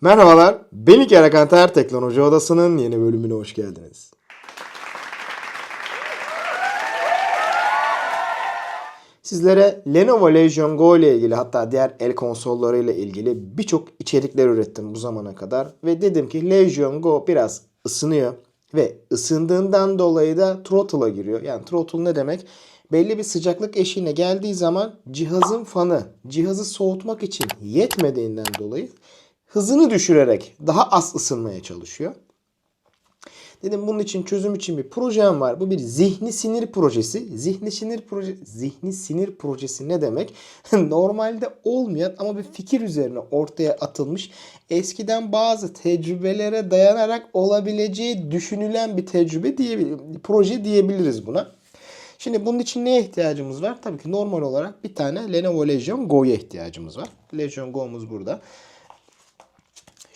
Merhabalar, ben İlker Akanter Teknoloji Odası'nın yeni bölümüne hoş geldiniz. Sizlere Lenovo Legion Go ile ilgili hatta diğer el konsolları ile ilgili birçok içerikler ürettim bu zamana kadar. Ve dedim ki Legion Go biraz ısınıyor ve ısındığından dolayı da throttle'a giriyor. Yani throttle ne demek? Belli bir sıcaklık eşiğine geldiği zaman cihazın fanı cihazı soğutmak için yetmediğinden dolayı hızını düşürerek daha az ısınmaya çalışıyor. Dedim bunun için çözüm için bir projem var. Bu bir zihni sinir projesi. Zihni sinir proje zihni sinir projesi ne demek? Normalde olmayan ama bir fikir üzerine ortaya atılmış eskiden bazı tecrübelere dayanarak olabileceği düşünülen bir tecrübe diyebiliriz. Proje diyebiliriz buna. Şimdi bunun için neye ihtiyacımız var? Tabii ki normal olarak bir tane Lenovo Legion Go'ya ihtiyacımız var. Legion Go'muz burada.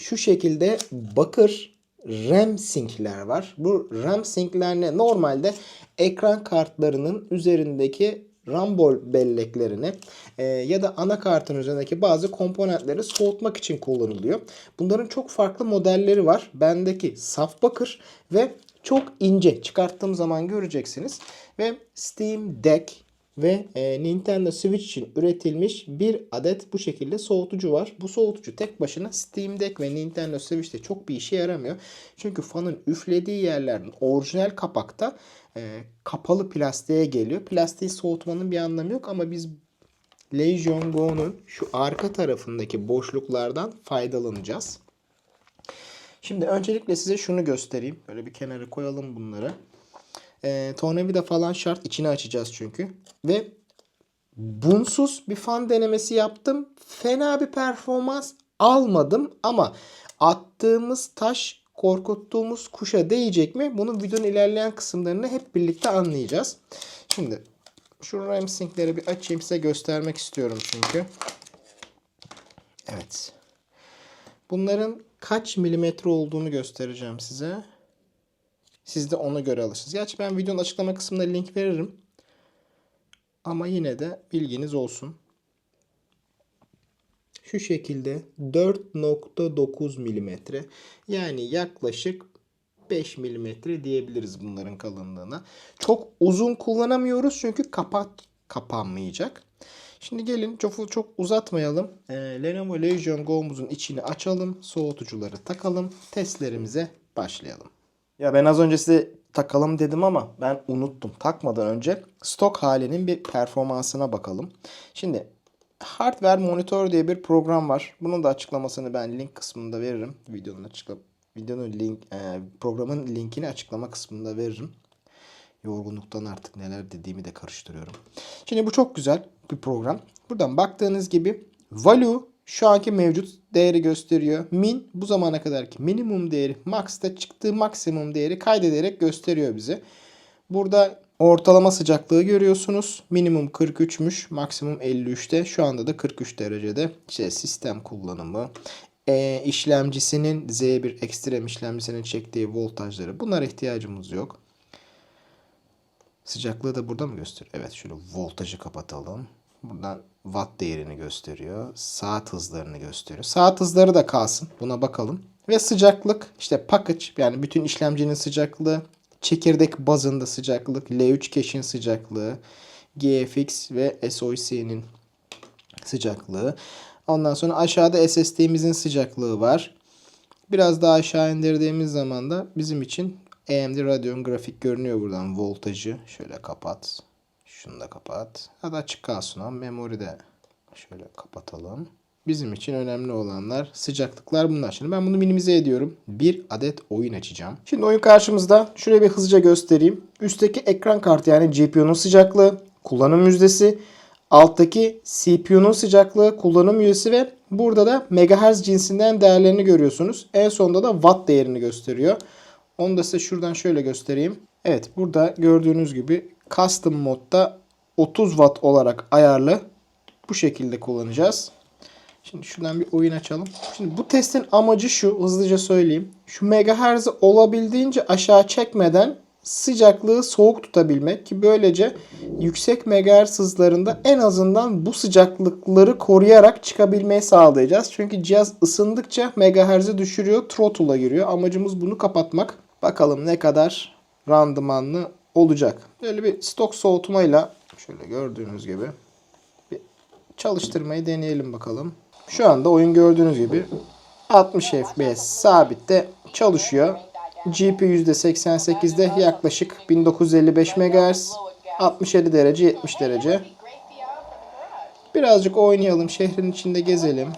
Şu şekilde bakır RAM sinkler var. Bu RAM sinkler ne? Normalde ekran kartlarının üzerindeki RAM bol belleklerini e, ya da anakartın üzerindeki bazı komponentleri soğutmak için kullanılıyor. Bunların çok farklı modelleri var. Bendeki saf bakır ve çok ince. Çıkarttığım zaman göreceksiniz. Ve Steam Deck ve e, Nintendo Switch için üretilmiş bir adet bu şekilde soğutucu var. Bu soğutucu tek başına Steam Deck ve Nintendo Switch'te çok bir işe yaramıyor. Çünkü fanın üflediği yerlerin orijinal kapakta e, kapalı plastiğe geliyor. Plastiği soğutmanın bir anlamı yok ama biz Legion Go'nun şu arka tarafındaki boşluklardan faydalanacağız. Şimdi öncelikle size şunu göstereyim. Böyle bir kenara koyalım bunları. E, tornavida falan şart. içini açacağız çünkü. Ve bunsuz bir fan denemesi yaptım. Fena bir performans almadım ama attığımız taş korkuttuğumuz kuşa değecek mi? Bunu videonun ilerleyen kısımlarını hep birlikte anlayacağız. Şimdi şu RAM sinkleri bir açayım size göstermek istiyorum çünkü. Evet. Bunların kaç milimetre olduğunu göstereceğim size. Siz de ona göre alırsınız. Gerçi ben videonun açıklama kısmında link veririm. Ama yine de bilginiz olsun. Şu şekilde 4.9 milimetre yani yaklaşık 5 milimetre diyebiliriz bunların kalınlığına. Çok uzun kullanamıyoruz çünkü kapak kapanmayacak. Şimdi gelin çok, çok uzatmayalım. Ee, Lenovo Legion Go'muzun içini açalım. Soğutucuları takalım. Testlerimize başlayalım. Ya ben az önce size takalım dedim ama ben unuttum. Takmadan önce stok halinin bir performansına bakalım. Şimdi Hardware Monitor diye bir program var. Bunun da açıklamasını ben link kısmında veririm. Videonun açıkla videonun link e, programın linkini açıklama kısmında veririm. Yorgunluktan artık neler dediğimi de karıştırıyorum. Şimdi bu çok güzel bir program. Buradan baktığınız gibi value şu anki mevcut değeri gösteriyor. Min bu zamana kadarki minimum değeri. Max'ta çıktığı maksimum değeri kaydederek gösteriyor bize. Burada ortalama sıcaklığı görüyorsunuz. Minimum 43'müş. Maksimum 53'te. Şu anda da 43 derecede. İşte sistem kullanımı. E, işlemcisinin Z1 ekstrem işlemcisinin çektiği voltajları. Bunlara ihtiyacımız yok. Sıcaklığı da burada mı gösteriyor? Evet şöyle voltajı kapatalım. Buradan watt değerini gösteriyor. Saat hızlarını gösteriyor. Saat hızları da kalsın. Buna bakalım. Ve sıcaklık işte package yani bütün işlemcinin sıcaklığı. Çekirdek bazında sıcaklık. L3 cache'in sıcaklığı. GFX ve SoC'nin sıcaklığı. Ondan sonra aşağıda SSD'mizin sıcaklığı var. Biraz daha aşağı indirdiğimiz zaman da bizim için AMD Radeon grafik görünüyor buradan. Voltajı şöyle kapat. Şunu da kapat. Hadi açık kalsın ama memori de şöyle kapatalım. Bizim için önemli olanlar sıcaklıklar bunlar. Şimdi ben bunu minimize ediyorum. Bir adet oyun açacağım. Şimdi oyun karşımızda. Şuraya bir hızlıca göstereyim. Üstteki ekran kartı yani GPU'nun sıcaklığı, kullanım yüzdesi, alttaki CPU'nun sıcaklığı, kullanım yüzdesi ve burada da megahertz cinsinden değerlerini görüyorsunuz. En sonda da watt değerini gösteriyor. Onu da size şuradan şöyle göstereyim. Evet burada gördüğünüz gibi custom modda 30 watt olarak ayarlı. Bu şekilde kullanacağız. Şimdi şuradan bir oyun açalım. Şimdi bu testin amacı şu hızlıca söyleyeyim. Şu megahertz'i olabildiğince aşağı çekmeden sıcaklığı soğuk tutabilmek ki böylece yüksek megahertz hızlarında en azından bu sıcaklıkları koruyarak çıkabilmeyi sağlayacağız. Çünkü cihaz ısındıkça megahertz'i düşürüyor, throttle'a giriyor. Amacımız bunu kapatmak. Bakalım ne kadar randımanlı olacak. Böyle bir stok soğutmayla şöyle gördüğünüz gibi bir çalıştırmayı deneyelim bakalım. Şu anda oyun gördüğünüz gibi 60 FPS sabitte çalışıyor. GPU %88'de yaklaşık 1955 MHz, 67 derece 70 derece. Birazcık oynayalım, şehrin içinde gezelim.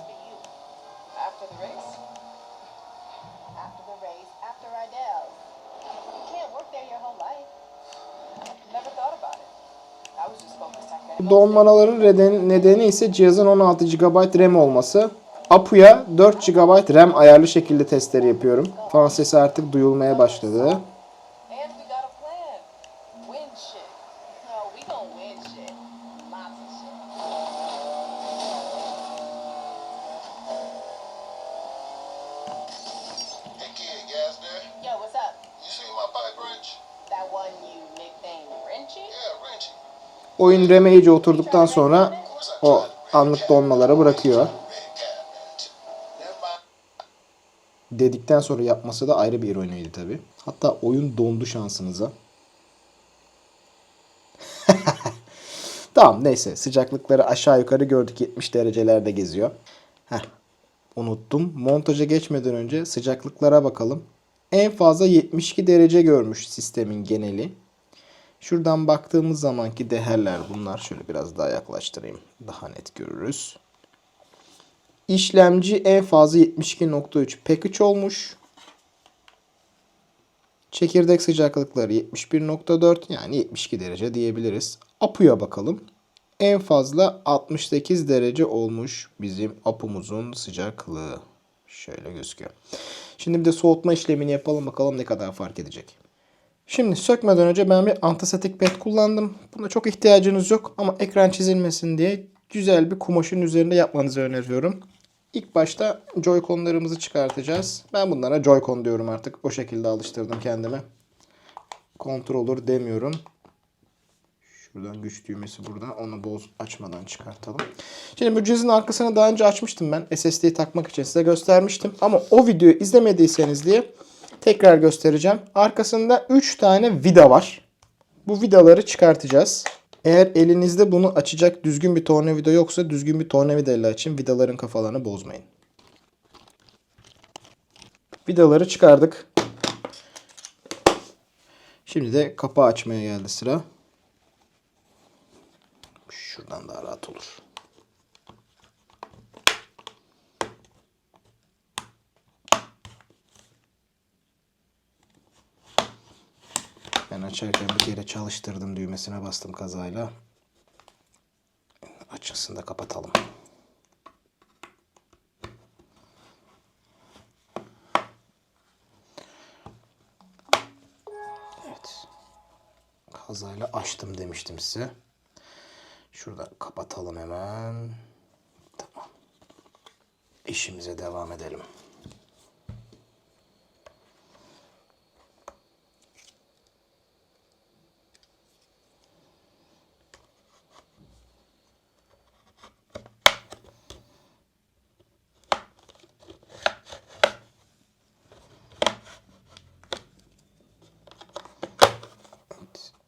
Donmaların nedeni, nedeni ise cihazın 16 GB RAM olması. Apu'ya 4 GB RAM ayarlı şekilde testleri yapıyorum. Fan sesi artık duyulmaya başladı. RAM'e iyice oturduktan sonra o anlık donmaları bırakıyor. Dedikten sonra yapması da ayrı bir ironiydi tabi. Hatta oyun dondu şansınıza. tamam neyse sıcaklıkları aşağı yukarı gördük 70 derecelerde geziyor. Heh, unuttum. Montaja geçmeden önce sıcaklıklara bakalım. En fazla 72 derece görmüş sistemin geneli. Şuradan baktığımız zamanki değerler bunlar. Şöyle biraz daha yaklaştırayım. Daha net görürüz. İşlemci en fazla 72.3 P3 olmuş. Çekirdek sıcaklıkları 71.4 yani 72 derece diyebiliriz. Apu'ya bakalım. En fazla 68 derece olmuş bizim Apu'muzun sıcaklığı. Şöyle gözüküyor. Şimdi bir de soğutma işlemini yapalım bakalım ne kadar fark edecek. Şimdi sökmeden önce ben bir antistatik pet kullandım. Buna çok ihtiyacınız yok ama ekran çizilmesin diye güzel bir kumaşın üzerinde yapmanızı öneriyorum. İlk başta Joy-Con'larımızı çıkartacağız. Ben bunlara Joy-Con diyorum artık. O şekilde alıştırdım kendime. Controller demiyorum. Şuradan güç düğmesi burada. Onu boz açmadan çıkartalım. Şimdi bu cihazın arkasını daha önce açmıştım ben. SSD'yi takmak için size göstermiştim. Ama o videoyu izlemediyseniz diye tekrar göstereceğim. Arkasında 3 tane vida var. Bu vidaları çıkartacağız. Eğer elinizde bunu açacak düzgün bir tornavida yoksa düzgün bir tornavida ile açın. Vidaların kafalarını bozmayın. Vidaları çıkardık. Şimdi de kapağı açmaya geldi sıra. Şuradan daha rahat olur. Açarken bir kere çalıştırdım düğmesine bastım kazayla. Açılsın da kapatalım. Evet. Kazayla açtım demiştim size. Şurada kapatalım hemen. Tamam. İşimize devam edelim.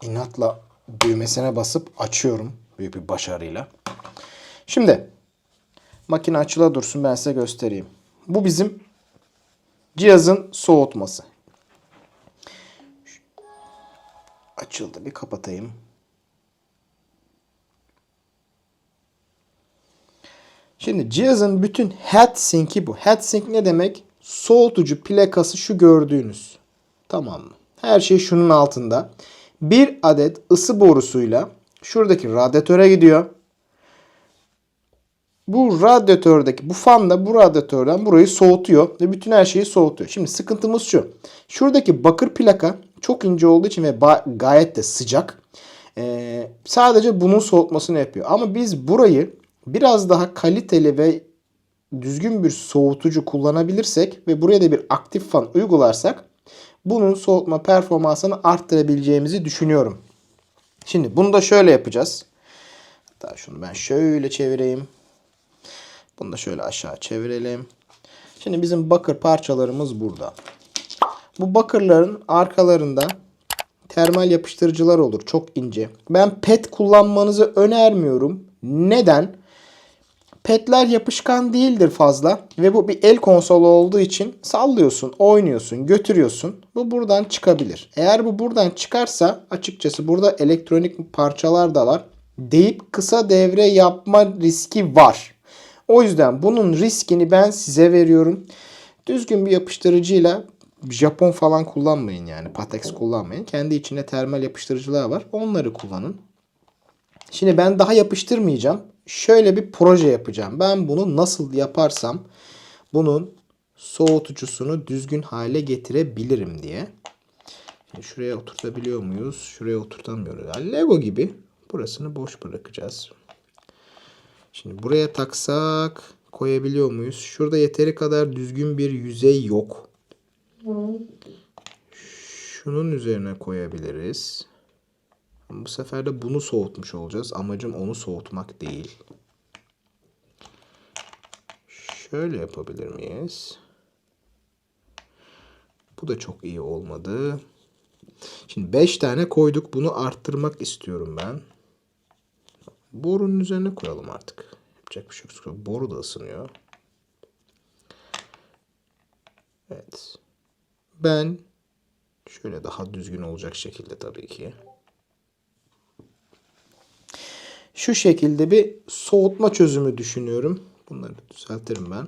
İnatla düğmesine basıp açıyorum. Büyük bir başarıyla. Şimdi makine açıla dursun ben size göstereyim. Bu bizim cihazın soğutması. Açıldı bir kapatayım. Şimdi cihazın bütün heatsink'i bu. Heatsink ne demek? Soğutucu plakası şu gördüğünüz. Tamam mı? Her şey şunun altında. Bir adet ısı borusuyla şuradaki radyatöre gidiyor. Bu radyatördeki bu fan da bu radyatörden burayı soğutuyor ve bütün her şeyi soğutuyor. Şimdi sıkıntımız şu. Şuradaki bakır plaka çok ince olduğu için ve gayet de sıcak. Ee, sadece bunun soğutmasını yapıyor. Ama biz burayı biraz daha kaliteli ve düzgün bir soğutucu kullanabilirsek ve buraya da bir aktif fan uygularsak bunun soğutma performansını arttırabileceğimizi düşünüyorum. Şimdi bunu da şöyle yapacağız. Hatta şunu ben şöyle çevireyim. Bunu da şöyle aşağı çevirelim. Şimdi bizim bakır parçalarımız burada. Bu bakırların arkalarında termal yapıştırıcılar olur. Çok ince. Ben pet kullanmanızı önermiyorum. Neden? Petler yapışkan değildir fazla ve bu bir el konsolu olduğu için sallıyorsun, oynuyorsun, götürüyorsun. Bu buradan çıkabilir. Eğer bu buradan çıkarsa açıkçası burada elektronik parçalar da var. Deyip kısa devre yapma riski var. O yüzden bunun riskini ben size veriyorum. Düzgün bir yapıştırıcıyla Japon falan kullanmayın yani. Patex kullanmayın. Kendi içinde termal yapıştırıcılar var. Onları kullanın. Şimdi ben daha yapıştırmayacağım. Şöyle bir proje yapacağım. Ben bunu nasıl yaparsam bunun soğutucusunu düzgün hale getirebilirim diye. Şimdi şuraya oturtabiliyor muyuz? Şuraya oturtamıyoruz. Yani Lego gibi burasını boş bırakacağız. Şimdi buraya taksak koyabiliyor muyuz? Şurada yeteri kadar düzgün bir yüzey yok. Şunun üzerine koyabiliriz. Bu sefer de bunu soğutmuş olacağız. Amacım onu soğutmak değil. Şöyle yapabilir miyiz? Bu da çok iyi olmadı. Şimdi 5 tane koyduk. Bunu arttırmak istiyorum ben. Borunun üzerine koyalım artık. Yapacak bir şey yok. Boru da ısınıyor. Evet. Ben şöyle daha düzgün olacak şekilde tabii ki. Şu şekilde bir soğutma çözümü düşünüyorum. Bunları düzeltirim ben.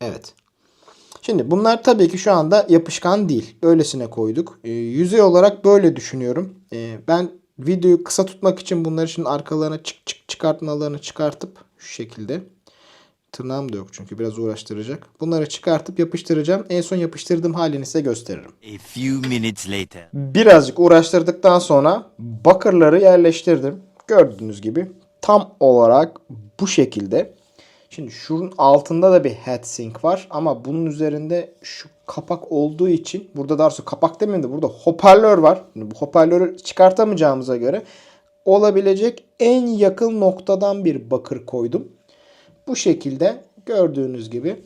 Evet. Şimdi bunlar tabii ki şu anda yapışkan değil. Böylesine koyduk. Ee, yüzey olarak böyle düşünüyorum. Ee, ben videoyu kısa tutmak için bunları şimdi arkalarına çık çık çıkartmalarını çıkartıp şu şekilde. Tırnağım da yok çünkü biraz uğraştıracak. Bunları çıkartıp yapıştıracağım. En son yapıştırdığım halini size gösteririm. A few minutes later. Birazcık uğraştırdıktan sonra bakırları yerleştirdim. Gördüğünüz gibi tam olarak bu şekilde. Şimdi şunun altında da bir heatsink var ama bunun üzerinde şu kapak olduğu için burada daha doğrusu kapak demeyeyim de burada hoparlör var. Şimdi bu hoparlörü çıkartamayacağımıza göre olabilecek en yakın noktadan bir bakır koydum. Bu şekilde gördüğünüz gibi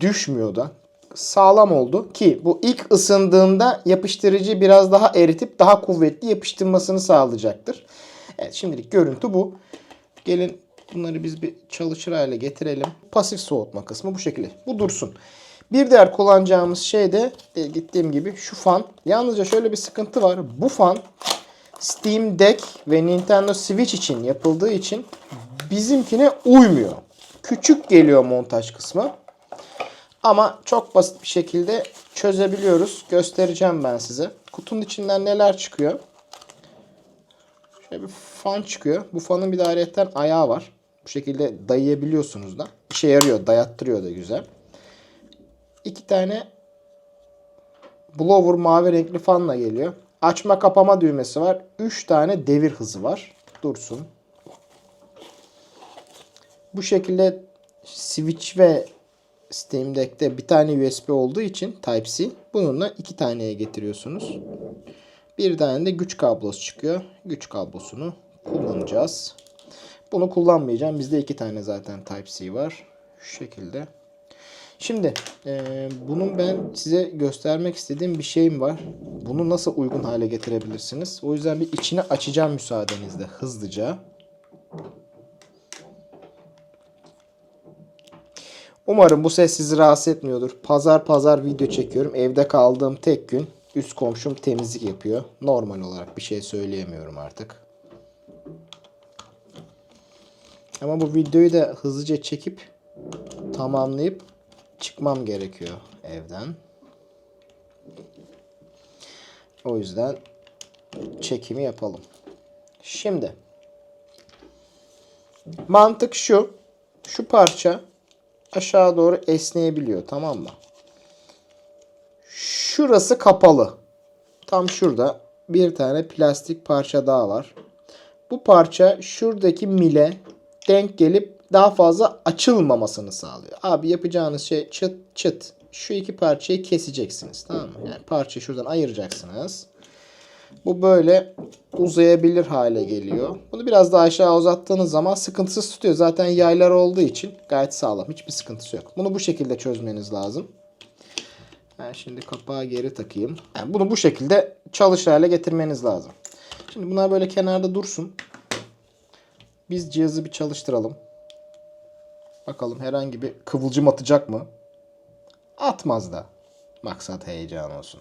düşmüyor da sağlam oldu ki bu ilk ısındığında yapıştırıcı biraz daha eritip daha kuvvetli yapıştırmasını sağlayacaktır. Evet şimdilik görüntü bu. Gelin bunları biz bir çalışır hale getirelim. Pasif soğutma kısmı bu şekilde. Bu dursun. Bir diğer kullanacağımız şey de e, gittiğim gibi şu fan. Yalnızca şöyle bir sıkıntı var. Bu fan Steam Deck ve Nintendo Switch için yapıldığı için bizimkine uymuyor. Küçük geliyor montaj kısmı. Ama çok basit bir şekilde çözebiliyoruz. Göstereceğim ben size. Kutunun içinden neler çıkıyor. Şöyle bir fan çıkıyor. Bu fanın bir de ayrıyetten ayağı var. Bu şekilde dayayabiliyorsunuz da. İşe yarıyor. Dayattırıyor da güzel. İki tane blower mavi renkli fanla geliyor. Açma kapama düğmesi var. Üç tane devir hızı var. Dursun. Bu şekilde switch ve Steam Deck'te bir tane USB olduğu için Type-C bununla iki taneye getiriyorsunuz. Bir tane de güç kablosu çıkıyor. Güç kablosunu kullanacağız. Bunu kullanmayacağım. Bizde iki tane zaten Type-C var. Şu şekilde. Şimdi eee, bunun ben size göstermek istediğim bir şeyim var. Bunu nasıl uygun hale getirebilirsiniz? O yüzden bir içini açacağım müsaadenizle hızlıca. Umarım bu ses sizi rahatsız etmiyordur. Pazar pazar video çekiyorum. Evde kaldığım tek gün üst komşum temizlik yapıyor. Normal olarak bir şey söyleyemiyorum artık. Ama bu videoyu da hızlıca çekip tamamlayıp çıkmam gerekiyor evden. O yüzden çekimi yapalım. Şimdi mantık şu. Şu parça aşağı doğru esneyebiliyor tamam mı? Şurası kapalı. Tam şurada bir tane plastik parça daha var. Bu parça şuradaki mile denk gelip daha fazla açılmamasını sağlıyor. Abi yapacağınız şey çıt çıt şu iki parçayı keseceksiniz. Tamam mı? Yani parçayı şuradan ayıracaksınız. Bu böyle uzayabilir hale geliyor. Bunu biraz daha aşağı uzattığınız zaman sıkıntısız tutuyor. Zaten yaylar olduğu için gayet sağlam. Hiçbir sıkıntısı yok. Bunu bu şekilde çözmeniz lazım. Ben şimdi kapağı geri takayım. Yani bunu bu şekilde çalışır hale getirmeniz lazım. Şimdi bunlar böyle kenarda dursun. Biz cihazı bir çalıştıralım. Bakalım herhangi bir kıvılcım atacak mı? Atmaz da. Maksat heyecan olsun.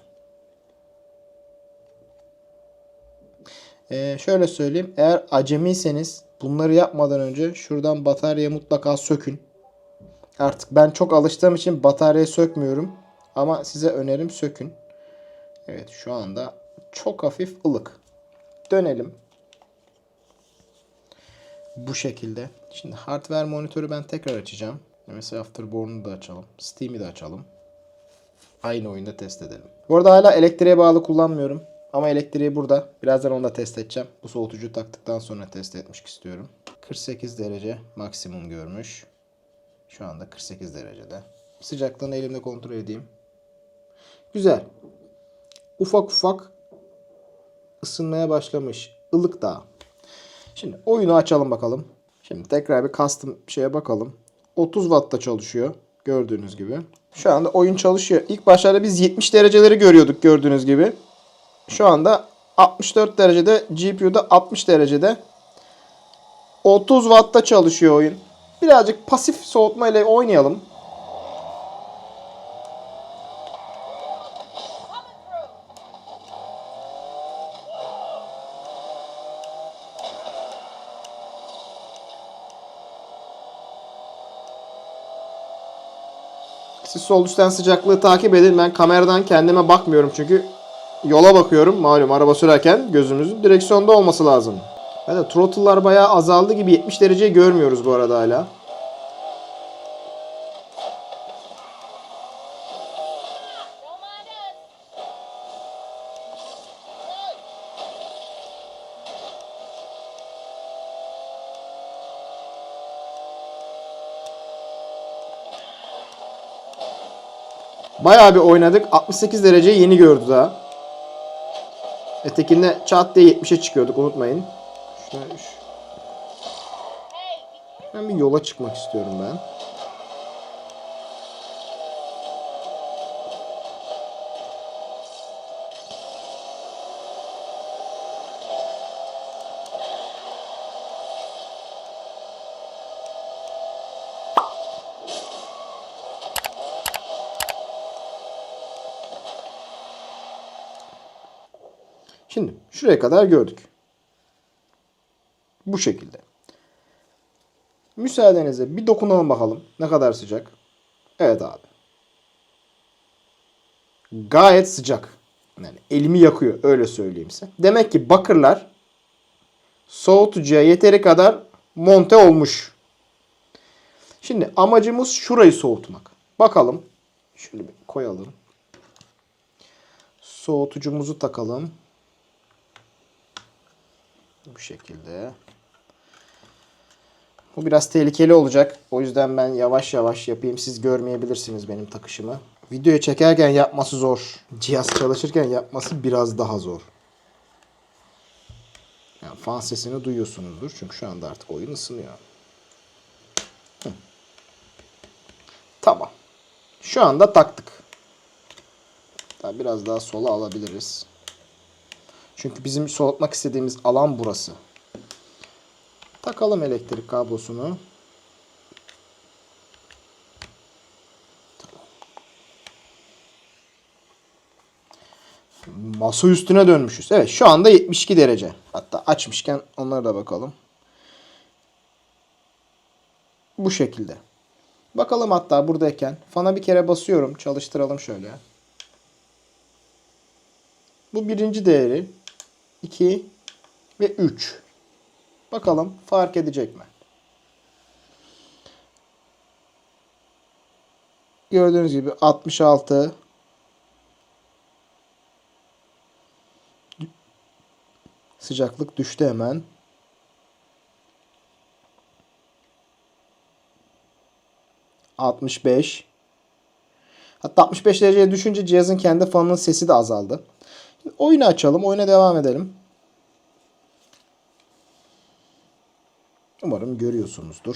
Ee, şöyle söyleyeyim. Eğer acemiyseniz bunları yapmadan önce şuradan bataryayı mutlaka sökün. Artık ben çok alıştığım için bataryayı sökmüyorum. Ama size önerim sökün. Evet şu anda çok hafif ılık. Dönelim. Bu şekilde. Şimdi hardware monitörü ben tekrar açacağım. Mesela Afterborn'u da açalım. Steam'i de açalım. Aynı oyunda test edelim. Bu arada hala elektriğe bağlı kullanmıyorum. Ama elektriği burada. Birazdan onu da test edeceğim. Bu soğutucu taktıktan sonra test etmek istiyorum. 48 derece maksimum görmüş. Şu anda 48 derecede. Sıcaklığını elimde kontrol edeyim. Güzel. Ufak ufak ısınmaya başlamış. Ilık daha. Şimdi oyunu açalım bakalım. Şimdi tekrar bir custom şeye bakalım. 30 Watt'ta çalışıyor. Gördüğünüz gibi. Şu anda oyun çalışıyor. İlk başlarda biz 70 dereceleri görüyorduk gördüğünüz gibi. Şu anda 64 derecede GPU'da 60 derecede 30 Watt'ta çalışıyor oyun. Birazcık pasif soğutma ile oynayalım. Siz sol üstten sıcaklığı takip edin. Ben kameradan kendime bakmıyorum çünkü yola bakıyorum. Malum araba sürerken gözümüzün direksiyonda olması lazım. Ben de throttle'lar bayağı azaldı gibi 70 dereceyi görmüyoruz bu arada hala. Bayağı bir oynadık. 68 dereceyi yeni gördü daha. Ötekinde çat diye 70'e çıkıyorduk unutmayın. Şuna, şu- ben bir yola çıkmak istiyorum ben. Şimdi şuraya kadar gördük. Bu şekilde. Müsaadenizle bir dokunalım bakalım ne kadar sıcak. Evet abi. Gayet sıcak. Yani elimi yakıyor öyle söyleyeyim size. Demek ki bakırlar soğutucuya yeteri kadar monte olmuş. Şimdi amacımız şurayı soğutmak. Bakalım. Şöyle bir koyalım. Soğutucumuzu takalım. Bu şekilde. Bu biraz tehlikeli olacak. O yüzden ben yavaş yavaş yapayım. Siz görmeyebilirsiniz benim takışımı. Videoyu çekerken yapması zor. Cihaz çalışırken yapması biraz daha zor. Yani fan sesini duyuyorsunuzdur. Çünkü şu anda artık oyun ısınıyor. Tamam. Şu anda taktık. Biraz daha sola alabiliriz. Çünkü bizim soğutmak istediğimiz alan burası. Takalım elektrik kablosunu. Masa üstüne dönmüşüz. Evet şu anda 72 derece. Hatta açmışken onlara da bakalım. Bu şekilde. Bakalım hatta buradayken. Fana bir kere basıyorum. Çalıştıralım şöyle. Bu birinci değeri. 2 ve 3. Bakalım fark edecek mi? Gördüğünüz gibi 66 sıcaklık düştü hemen. Altmış beş. Hatta 65 dereceye düşünce cihazın kendi fanının sesi de azaldı. Oyunu açalım. Oyuna devam edelim. Umarım görüyorsunuzdur.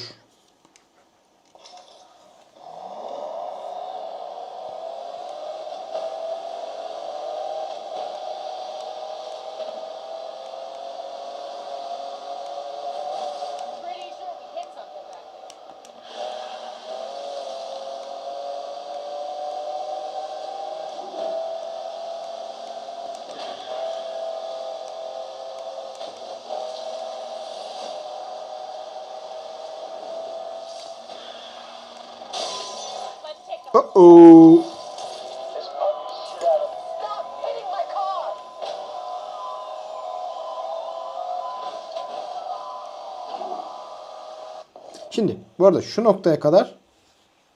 Bu arada şu noktaya kadar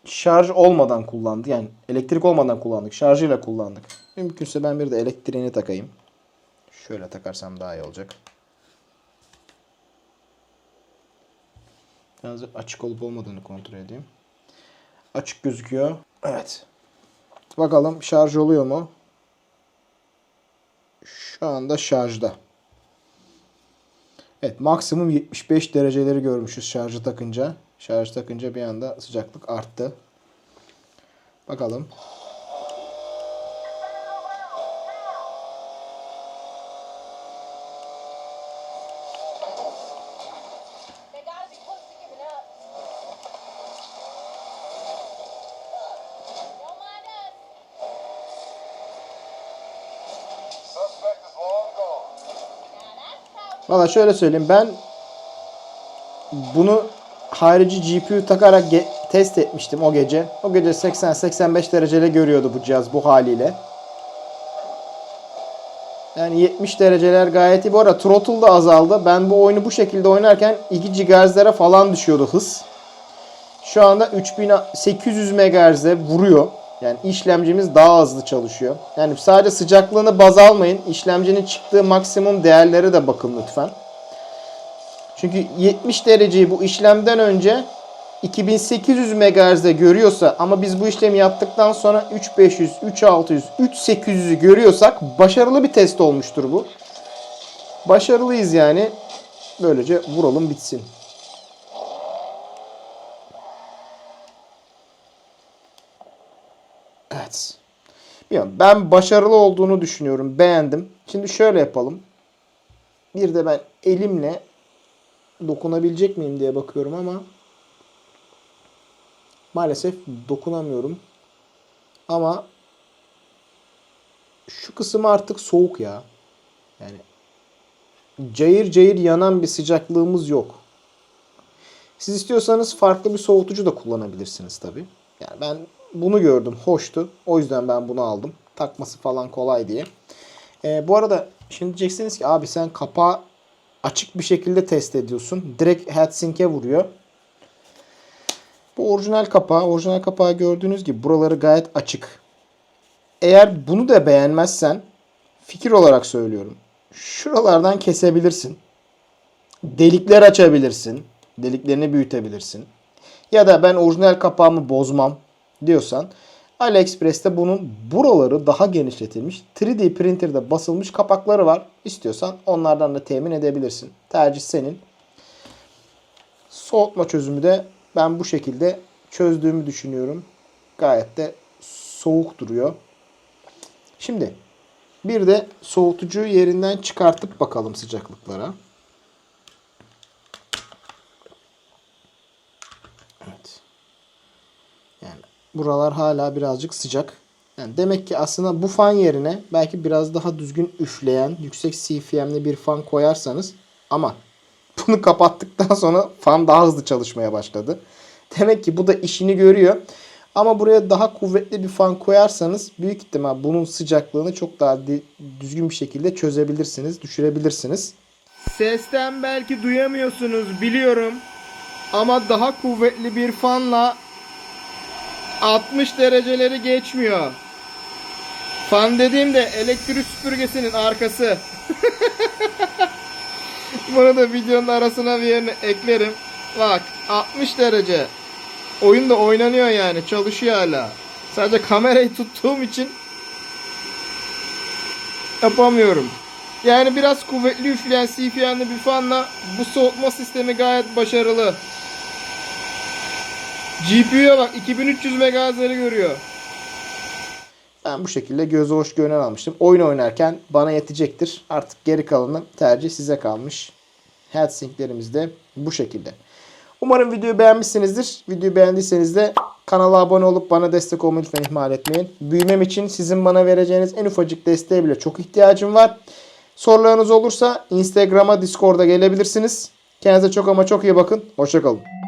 şarj olmadan kullandı. Yani elektrik olmadan kullandık. Şarjıyla kullandık. Mümkünse ben bir de elektriğini takayım. Şöyle takarsam daha iyi olacak. Yalnız açık olup olmadığını kontrol edeyim. Açık gözüküyor. Evet. Bakalım şarj oluyor mu? Şu anda şarjda. Evet maksimum 75 dereceleri görmüşüz şarjı takınca. Şarj takınca bir anda sıcaklık arttı. Bakalım. Valla şöyle söyleyeyim ben bunu harici GPU takarak test etmiştim o gece. O gece 80-85 derecede görüyordu bu cihaz bu haliyle. Yani 70 dereceler gayet iyi. Bu arada throttle da azaldı. Ben bu oyunu bu şekilde oynarken 2 GHz'lere falan düşüyordu hız. Şu anda 3800 MHz'e vuruyor. Yani işlemcimiz daha hızlı çalışıyor. Yani sadece sıcaklığını baz almayın. İşlemcinin çıktığı maksimum değerlere de bakın lütfen. Çünkü 70 dereceyi bu işlemden önce 2800 MHz'de görüyorsa ama biz bu işlemi yaptıktan sonra 3500, 3600, 3800'ü görüyorsak başarılı bir test olmuştur bu. Başarılıyız yani. Böylece vuralım bitsin. Evet. Ben başarılı olduğunu düşünüyorum. Beğendim. Şimdi şöyle yapalım. Bir de ben elimle dokunabilecek miyim diye bakıyorum ama maalesef dokunamıyorum. Ama şu kısım artık soğuk ya. Yani cayır cayır yanan bir sıcaklığımız yok. Siz istiyorsanız farklı bir soğutucu da kullanabilirsiniz tabi. Yani ben bunu gördüm. Hoştu. O yüzden ben bunu aldım. Takması falan kolay diye. Ee, bu arada şimdi diyeceksiniz ki abi sen kapağı açık bir şekilde test ediyorsun. Direkt headsink'e vuruyor. Bu orijinal kapağı. Orijinal kapağı gördüğünüz gibi buraları gayet açık. Eğer bunu da beğenmezsen fikir olarak söylüyorum. Şuralardan kesebilirsin. Delikler açabilirsin. Deliklerini büyütebilirsin. Ya da ben orijinal kapağımı bozmam diyorsan AliExpress'te bunun buraları daha genişletilmiş 3D printer'da basılmış kapakları var. İstiyorsan onlardan da temin edebilirsin. Tercih senin. Soğutma çözümü de ben bu şekilde çözdüğümü düşünüyorum. Gayet de soğuk duruyor. Şimdi bir de soğutucuyu yerinden çıkartıp bakalım sıcaklıklara. Evet. Buralar hala birazcık sıcak. Yani demek ki aslında bu fan yerine belki biraz daha düzgün üfleyen, yüksek CFM'li bir fan koyarsanız ama bunu kapattıktan sonra fan daha hızlı çalışmaya başladı. Demek ki bu da işini görüyor. Ama buraya daha kuvvetli bir fan koyarsanız büyük ihtimal bunun sıcaklığını çok daha düzgün bir şekilde çözebilirsiniz, düşürebilirsiniz. Sesten belki duyamıyorsunuz biliyorum. Ama daha kuvvetli bir fanla 60 dereceleri geçmiyor. Fan dediğimde elektrik süpürgesinin arkası. Bunu da videonun arasına bir yerine eklerim. Bak 60 derece. Oyun da oynanıyor yani. Çalışıyor hala. Sadece kamerayı tuttuğum için yapamıyorum. Yani biraz kuvvetli üfleyen CFN'li bir fanla bu soğutma sistemi gayet başarılı. GPU'ya bak 2300 MHz'leri görüyor. Ben bu şekilde gözü hoş görünen almıştım. Oyun oynarken bana yetecektir. Artık geri kalanı tercih size kalmış. Headsink'lerimiz de bu şekilde. Umarım videoyu beğenmişsinizdir. Videoyu beğendiyseniz de kanala abone olup bana destek olmayı lütfen ihmal etmeyin. Büyümem için sizin bana vereceğiniz en ufacık desteğe bile çok ihtiyacım var. Sorularınız olursa Instagram'a, Discord'a gelebilirsiniz. Kendinize çok ama çok iyi bakın. Hoşçakalın.